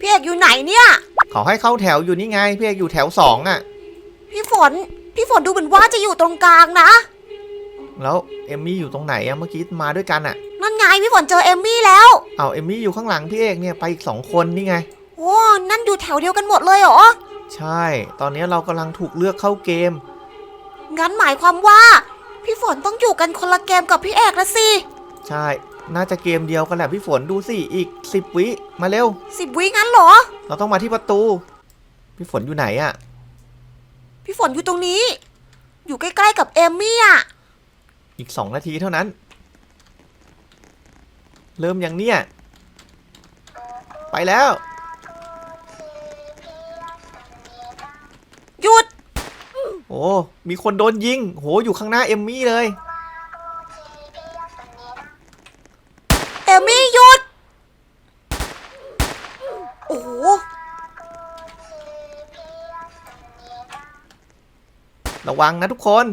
พี่เอกอยู่ไหนเนี่ย เขาให้เข้าแถวอยู่นี่ไงพี่เอกอยู่แถวสองอะ พี่ฝน พี่ฝนดูเหมือนว่าจะอยู่ตรงกลางนะ แล้วเอมมี่อยู่ตรงไหนอะเมื่อกี้มาด้วยกันอะนั่นไงพี่ฝนเจอเอมมี่แล้วเอาเอมมี่อยู่ข้างหลังพี่เอกเนี่ยไปอีกสองคนนี่ไง โอ้นั่นอยู่แถวเดียวกันหมดเลยเหรอ ใช่ ตอนนี้เรากำลังถูกเลือกเข้าเกม งั้นหมายความว่า พี่ฝนต้องอยู่กันคนละเกมกับพี่เอกละสิ ใช่ น่าจะเกมเดียวกันแหละพี่ฝนดูสิอีกสิบวิมาเร็ว สิบวิงั้นเหรอ เราต้องมาที่ประตู พี่ฝนอยู่ไหนอะ พี่ฝนอยู่ตรงนี้ อยู่ใกล้ๆกับเอมมี่อะ อีกสองนาทีเท่านั้น เริ่มยังเนี่ย ไปแล้ว หยุด โอ้ มีคนโดนยิง โห อยู่ข้างหน้าเอมมี่เลย โอ้โหระวังนะทุกคน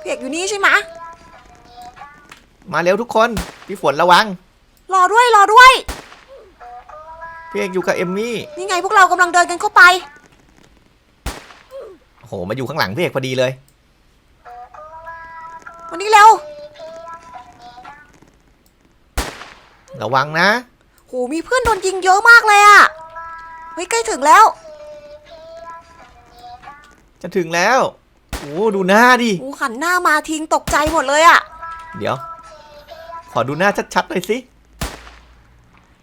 พี่เอกอยู่นี่ใช่ไหมะมาเร็วทุกคนพี่ฝนระวังรอด้วยรอด้วย พี่เอกอยู่กับเอมมี่นี่ไงพวกเรากำลังเดินกันเข้าไปโหมาอยู่ข้างหลังพี่เอกพอดีเลย วันนี้เร็ว ระวังนะ โหมีเพื่อนโดนยิงเยอะมากเลยอะเฮ้ยใกล้ถึงแล้วจะถึงแล้วโอ้ดูหน้าดิโอ้หันหน้ามาทิ้งตกใจหมดเลยอะเดี๋ยว ขอดูหน้าชัดๆหน่อยสิ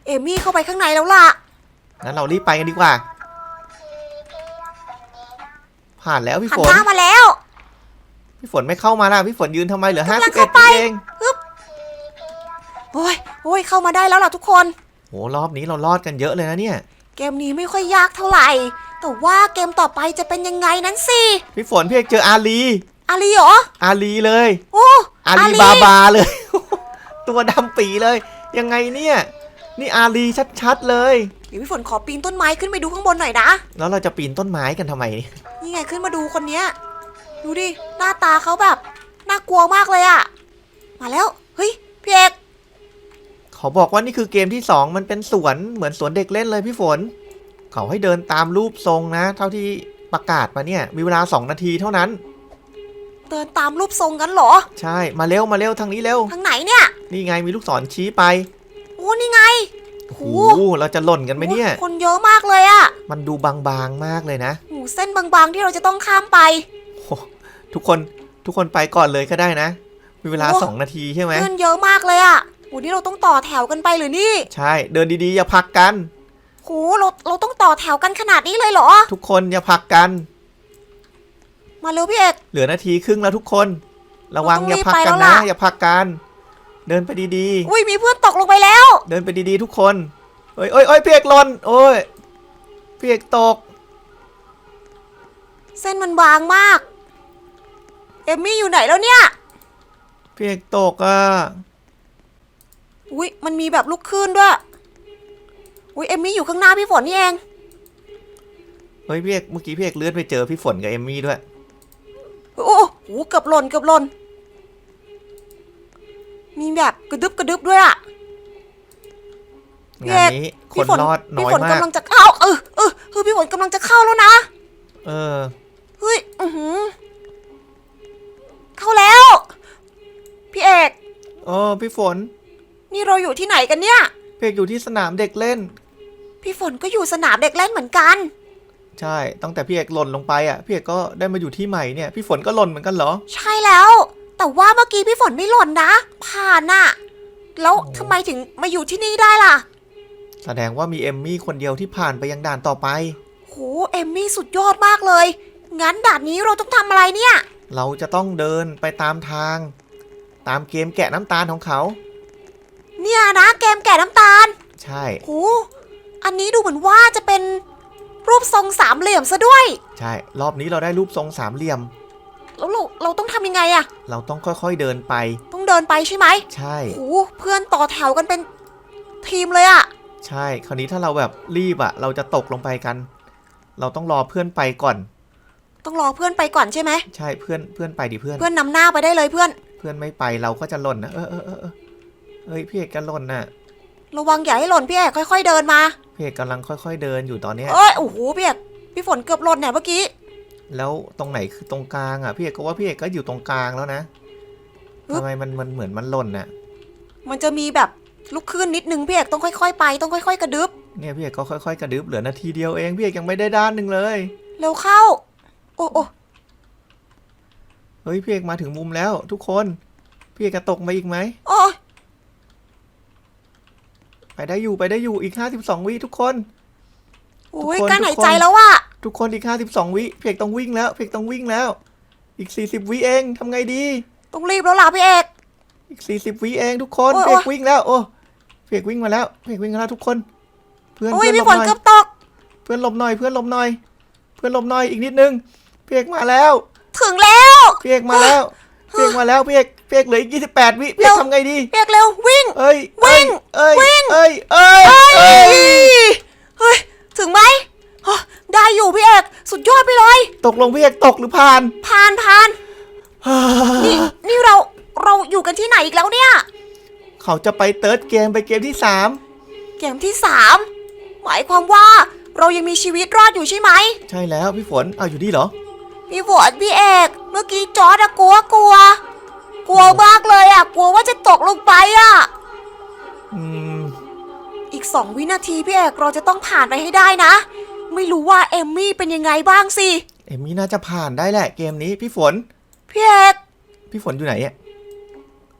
เอมมี่เข้าไปข้างในแล้วล่ะงั้นเรารีบไปกันดีกว่า ผ่านแล้วพี่หันฝนหน้ามาแล้ว พี่ฝนไม่เข้ามาล่ะพี่ฝนยืนทำไมเหลือห้ากำลัสิงบเอ็ดเข้าไป เอง โอ้ยโอ้ยเข้ามาได้แล้วล่ะทุกคน โหรอบนี้เรารอดกันเยอะเลยนะเนี่ยเกมนี้ไม่ค่อยยากเท่าไหร่ แต่ว่าเกมต่อไปจะเป็นยังไงนั้นสิ พี่ฝนพี่เอกเจออาลีอาลีเหรอ อาลีเลย โอ้อาลีบาบาเลย ตัวดำปีเลย ยังไงเนี่ย นี่อาลีชัดๆเลย เดี๋ยวพี่ฝนขอปีนต้นไม้ขึ้นไปดูข้างบนหน่อยนะ แล้วเราจะปีนต้นไม้กันทำไม นี่ไงขึ้นมาดูคนเนี้ย ดูดิ หน้าตาเขาแบบ น่ากลัวมากเลยอะมาแล้ว เฮ้ยพี่เอก เขาบอกว่านี่คือเกมที่ 2 มันเป็นสวนเหมือนสวนเด็กเล่นเลยพี่ฝน เขาให้เดินตามรูปทรงนะ เท่าที่ประกาศมาเนี่ย มีเวลา 2 นาทีเท่านั้น เดินตามรูปทรงกันเหรอ ใช่มาเร็วมาเร็วทางนี้เร็ว ทางไหนเนี่ย นี่ไงมีลูกศรชี้ไปโอ้นี่ไงโอ้โหเราจะหล่นกันไหมเนี่ยโอ้คนเยอะมากเลยอะมันดูบางๆมากเลยนะโอ้เส้นบางๆที่เราจะต้องข้ามไปโอ้ทุกคนทุกคนไปก่อนเลยก็ได้นะ มีเวลาโอ้2นาทีใช่ไหมเพื่อนเยอะมากเลยอะโอ้นี่เราต้องต่อแถวกันไปหรือนี่ใช่ เดินดีๆ อย่าผลักกัน โหเราเราต้องต่อแถวกันขนาดนี้เลยเหรอ ทุกคนอย่าผลักกัน มาเร็วพี่เอก เหลือนาทีครึ่งแล้วทุกคน ระวังเราต้องอย่าผลักรีบไปกันแล้วนะ ล่ะ อย่าผลักกัน เดินไปดีอุ้ยมีเพื่อนตกลงไปแล้ว ๆ เดินไปดีๆ ทุกคนเอ้ยเอ้ยเอ้ยพี่เอกหล่นโอ้ยพี่เอกตก เส้นมันบางมาก เอมมี่อยู่ไหนแล้วเนี่ย พี่เอกตกอะ อุ้ยมันมีแบบลูกคลื่นด้วย อุ้ยเอมมี่อยู่ข้างหน้าพี่ฝนนี่เอง เฮ้ยพี่เอกเมื่อกี้พี่เอกเลื่อนไปเจอพี่ฝนกับเอมมี่ด้วย โอ้โหโอ้โหเกือบหล่นเกือบหล่น มีแบบกระดึบกระดึบด้วยอะพี่งาเอนก นี้คพี่นฝนรอดน้พี่อยฝนมาก กำลังจะเข้า เออเออเออพี่ฝนกำลังจะเข้าแล้วนะ เออ เฮ้ย อือหือ เข้าแล้ว พี่เอก เออ พี่ฝน นี่เราอยู่ที่ไหนกันเนี่ยพี่เอกอยู่ที่สนามเด็กเล่น พี่ฝนก็อยู่สนามเด็กเล่นเหมือนกัน ใช่ ตั้งแต่พี่เอกหล่นลงไปอะ พี่เอกก็ได้มาอยู่ที่ใหม่เนี่ย พี่ฝนก็หล่นเหมือนกันเหรอ ใช่แล้ว แต่ว่าเมื่อกี้พี่ฝนไม่หล่นนะ ผ่านน่ะแล้วทำไมถึงมาอยู่ที่นี่ได้ล่ะ แสดงว่ามีเอมมี่คนเดียวที่ผ่านไปยังด่านต่อไป โห เอมมี่สุดยอดมากเลย งั้นด่านนี้เราต้องทำอะไรเนี่ย เราจะต้องเดินไปตามทาง ตามเกมแกะน้ำตาลของเขา เนี่ยนะเกมแก่น้ำตาลใช่โหอันนี้ดูเหมือนว่าจะเป็นรูปทรงสามเหลี่ยมซะด้วย ใช่ รอบนี้เราได้รูปทรงสามเหลี่ยม แล้วเราเราต้องทำยังไงอะเราต้องค่อยๆเดินไป ต้องเดินไปใช่ไหมใช่ โหเพื่อนต่อแถวกันเป็นทีมเลยอะใช่ คราวนี้ถ้าเราแบบรีบอะเราจะตกลงไปกัน เราต้องรอเพื่อนไปก่อน ต้องรอเพื่อนไปก่อนใช่ไหมใช่เพื่อนเพื่อนไปดิเพื่อน เพื่อนนำหน้าไปได้เลยเพื่อน เพื่อนไม่ไปเราก็จะหล่นนะเออเออเออเออ เฮ้ยพี่เอกกันหล่นน่ะ ระวังอย่าให้หล่นพี่เอกค่อย ๆ เดินมาพี่เอกกำลังค่อยๆเดินอยู่ตอนเนี้ยเอ้ยโอ้โหพี่เอกพี่ฝนเกือบหล่นเนี่ยเมื่อกี้ แล้วตรงไหนคือตรงกลางอะพี่เอกก็ว่าพี่เอกก็อยู่ตรงกลางแล้วนะฮึบ ทำไมมันมันเหมือนมันหล่นน่ะ มันจะมีแบบลุกขึ้นนิดนึงพี่เอกต้องค่อยๆ ไปต้องค่อย ๆ กระดึบเนี่ยพี่เอกก็ค่อยๆกระดึบเหลือนาทีเดียวเองพี่เอกยังไม่ได้ด้านหนึ่งเลย เร็วเข้า โอ้โอ้เฮ้ยพี่เอกมาถึงมุมแล้ว ทุกคน พี่เอกจะตกมาอีกไหมโอ้ย ไปได้อยู่ไปได้อยู่อีก52วิทุกคน โอ้ยทุกคน กั้นหายทุกคนใจแล้วอะทุกคนอีก52วิพี่เอกต้องวิ่งแล้วพี่เอกต้องวิ่งแล้ว อีก40วิเองทำไงดี ต้องรีบแล้วล่ะพี่เอก อีก40วิเองทุกคนโอ้ยพี่เอกวิ่งแล้วโอ้พี่เอกวิ่งมาแล้วพี่เอกวิ่งมาแล้วทุกคน เพื่อนโอ้ยเพื่อนหลพี่บฝหนน่อยเกือบตก เพื่อนหลบหน่อยเพื่อนหลบหน่อย เพื่อนหลบหน่อยอีกนิดนึงพี่เอกมาแล้ว ถึงแล้ว พี่เอกมาแล้วพี่เอกมาแล้วพี่เอก พี่เอกเหลืออีก28วิพี่เอกเร็วทำไงดีพี่เอกเร็ววิ่ง เอ้ยวิ่งเอ้ยวิ่งเอ้ยเอ้ยเอ้ยเฮ้ยถึงไหมฮะได้อยู่พี่เอกสุดยอดไปเลย ตกลงพี่เอกตกหรือผ่านผ่านผ่านนี่นี่เราเราอยู่กันที่ไหนอีกแล้วเนี่ย เขาจะไปเติร์ดเกมไปเกมที่สามเกมที่สามหมายความว่าเรายังมีชีวิตรอดอยู่ใช่ไหม ใช่แล้วพี่ฝนเอาอยู่นี่เหรอ พี่ฝนพี่เอก เมื่อกี้จอร์ดอะกลัวกลัว กลัวมากเลยอะกลัวว่าจะตกลงไปอะอืม อีกสองวินาทีพี่เอกเราจะต้องผ่านไปให้ได้นะ ไม่รู้ว่าเอมมี่เป็นยังไงบ้างสิ เอมมี่น่าจะผ่านได้แหละเกมนี้ พี่ฝน พี่เอกพี่ฝนอยู่ไหนอะ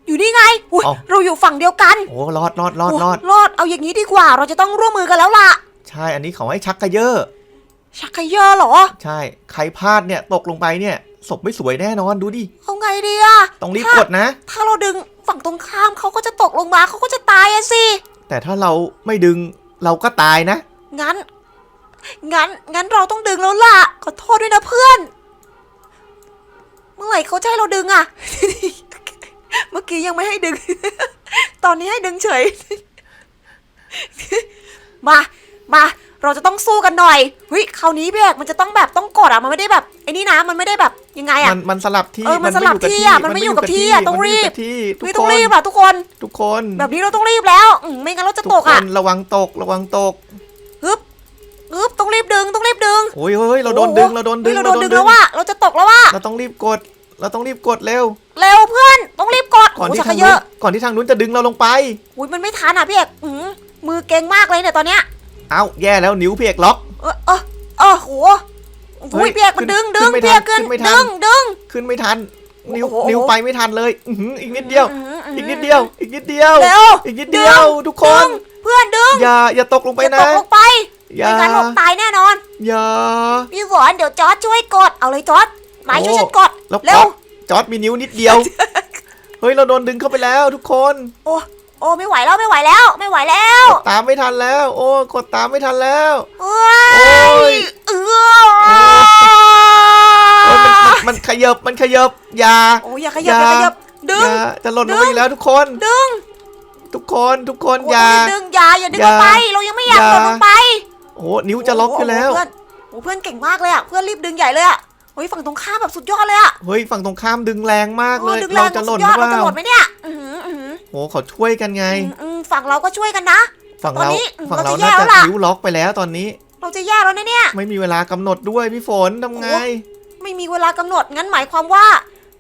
อยู่นี่ไงอุ๊ยเอ้า เราอยู่ฝั่งเดียวกันโอ้รอดรอดรอดโรอด รอด เอาอย่างนี้ดีกว่า เราจะต้องร่วมมือกันแล้วล่ะ ใช่อันนี้เขาให้ชักกระเยอะ ชักเขยอเหรอ ใช่ ใครพลาดเนี่ยตกลงไปเนี่ย ศพไม่สวยแน่นอนดูดิเอาไงดีอะต้องรีบถ้ากดนะ ถ้าเราดึงฝั่งตรงข้ามเขาก็จะตกลงมาเขาก็จะตายอะสิ แต่ถ้าเราไม่ดึงเราก็ตายนะ งั้น งั้น งั้นเราต้องดึงแล้วล่ะ ขอโทษด้วยนะเพื่อน เมื่อไหร่เขาจะให้เราดึงอะ เมื่อกี้ยังไม่ให้ดึง ตอนนี้ให้ดึงเฉย มา มา เราจะต้องสู้กันหน่อยเฮ้ยคราวนี้พี่เอกมันจะต้องแบบต้องกดอะมันไม่ได้แบบไอ้นี่นะมันไม่ได้แบบยังไงอะมันมันสลับที่เออมันสลับที่อะมันไม่อยู่กับที่อะต้องรีบมันไม่อยู่กับที่ทุกเฮ้ยคต้องนรีบอะทุกคน ทุกคน แบบนี้เราต้องรีบแล้วอืมไม่งั้นเราจะทุกตกคอะนระวังตกระวังตกฮึบฮึบต้องรีบดึงต้องรีบดึงโอ้ยเฮ้ยเราโดนดึงเราโดนดึงฮ้ยเราโดนดึงแล้วว่าเราจะตกแล้วว่าเราต้องรีบกด เราต้องรีบกดเร็วเร็วเพื่อนต้องรีบกดก่อนที่โชัทางเยนู้นอะก่อนที่ทางนู้นจะดึงเราลงไปอุ้ยมันไม่ทันอะพี่เอกอื้อหือมือเก่งมากเลยเนี่ยตอนเนี้ย เอ้าแย่แล้วนิ้วพี่เอกล็อกเออเออเออโหเฮ้อุ้ยยพี่เอกมันขึ้ดึนงดึงขึ้นไม่พี่เอกทัขึ้นนขึ้นไม่ทันดึงดึงขึ้นไม่ทัน นิ้วโอ้โหนิ้วไปไม่ทันเลยอื้อหืออีกนิดเดียวอื้อหือีกนิดเดียว อีกนิดเดียวเร็วอีกนิดเดียวทุกคดึนงเพื่อนดึงอย่าอย่าตกลงไปอย่านะตกลงไปอย่าไม่งั้นหลบตายแน่นอน อย่าพี่ฝนเดี๋ยวจอร์จช่วยกดเอาเลยจอร์จนายช่วยฉันกดแล้วเร็จอวร์ดจอร์ดมีนิ้วนิดเดียว เฮ้ยเราโดนดึงเข้าไปแล้วทุกคนโอ้ โอ้ไม่ไหวแล้วไม่ไหวแล้ว ไม่ไหวแล้วกดตามไม่ทันแล้ว โอ้กดตามไม่ทันแล้ว เอ้โอ้ยเอโอ้อเฮ้ยมันมันมันขยับมันขยับอย่า โอ้ยอย่าขยับอย่าขยับดึองย่าจะหล่นลงไปดึงอีกแล้วทุกคน ดึงทุกคนทุกคนโอ้อย่าต้องรีบดึงอย่าอย่าดึงอย่าลงไป เรายังไม่อยากอย่ากดลงไปโอ้นิ้วจะล็อกอยู่แล้ว โโหเพื่อนโอ้เพื่อนเก่งมากเลยอะเพื่อนรีบดึงใหญ่เลยอะเฮ้ยฝั่งตรงข้ามแบบสุดยอดเลยอะเฮ้ยฝั่งตรงข้ามดึงแรงมากเลยออดึงแรเรางจะหล่นสุดหยรืออดเปเราจะล่าหล่นไหมเนี่ย อื้อหืออื้อหือโอ้เขาช่วยกันไงอืมอืมฝั่งเราก็ช่วยกันนะฝั่งตอนเรานี้ฝั่งเราเราจะแย่น่าแล้จะวล่ะนิ้วล็อกไปแล้วตอนนี้ เราจะแย่แล้วนะเนี่ย ไม่มีเวลากำหนดด้วยพี่ฝนทำไง ไม่มีเวลากำหนดงั้นหมายความว่า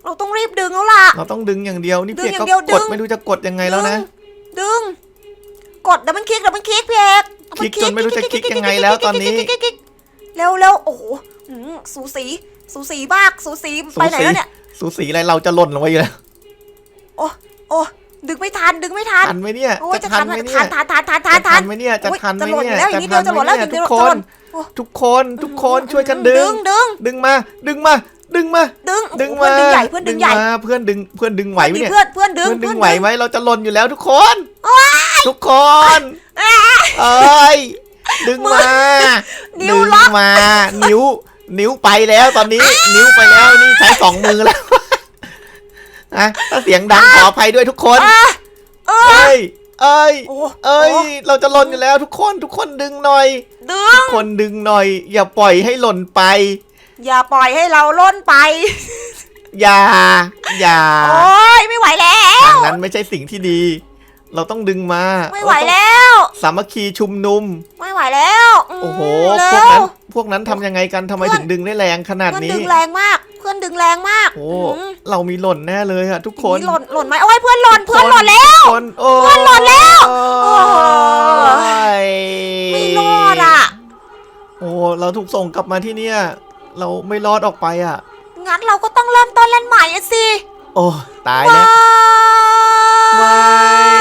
เราต้องรีบดึงแล้วล่ะ เราต้องดึงอย่างเดียวนี่ดึงเพียอย่าก็งเดียวดึกงดไม่รู้จะกดยังไงแล้วนะ ดึง กดดับเบิลคลิกดับเบิลคลิกพี่เอกคลิกจนไม่รู้จะคลิกยังไงแล้วตอนนี้เร็วเร็วโอ้โหอืมสูสีสูสีมากสูสีไปไหนแล้วเนี่ย สูสีอะไรเราจะหล่นลงไปอยู่แล้วโอ้โอ้ ดึงไม่ทันดึงไม่ทันทันไหมเนี่ยโอ้ยจะจะทัทันนไหมทัเนี่ยนทันทันทันทัจะนทัทันนไหมเนี่ยจะโอ้ยทันไหมจะหล่นเนี่ยแล้วอีกนิดเดียวจะหล่นแล้วอีกนิดเดียวทุกคจะหล่นนโอ้ทุกคนทุกคนช่วยกันดึดึงงดึงดึงมา ดึงมาดึงมา ดึง ดึงโอ้มาโหเพื่อนดึงใหญ่ เพื่อนดึงใหญ่มาเพื่อนดึง เพื่อนดึงไหวไหมเนี่ย เพื่อน เพื่อนดึง เพื่อนดึงเพื่อนไหวไหมเราจะหล่นอยู่แล้วทุกคน ทุกคน เอ้ย ดึงมา นิ้วดึงล็อกมา นิ้ว นิ้วไปแล้วตอนนี้ นิ้วไปแล้ว นี่ใช้สองมือแล้ว นะถ้าเสียงดังขออภัยด้วยทุกคนอะเออเอ้ยเอ้ยโอ้เอ้ยโเราจะหล่นอยู่แล้วทุกคนทุกคนดึงหน่อยดึทุงกคนดึงหน่อย อย่าปล่อยให้หล่นไป อย่าปล่อยให้เราล่นไป อย่า อย่า โอ้ยไม่ไหวแล้วทางนั้นไม่ใช่สิ่งที่ดี เราต้องดึงมาไม่ไหวเราต้องแล้ว สามัคคีชุมนุม ไม่ไหวแล้วมโอ้โหเร็พวกนั้นวพวกนั้นทำยังไงกันทำไมเพื่อนถึงดึงได้แรงขนาดเพื่อนนี้ดึงแรงมาก เพื่อนดึงแรงมากโอ้อืมเรามีหล่นแน่เลยอะทุกคนนี่หล่นหล่นไหมโอ้ยเพื่อนหล่นเพื่อนหล่นแล้วคนโอ้เพื่อนหล่นแล้วโอ้โอ้ยยไม่รอดอะโอ้เราถูกส่งกลับมาที่เนี่ยเราไม่รอดออกไปอะงั้นเราก็ต้องเริ่มต้นเล่นใหม่อะสิโอ้ตายว้แล้วายไม่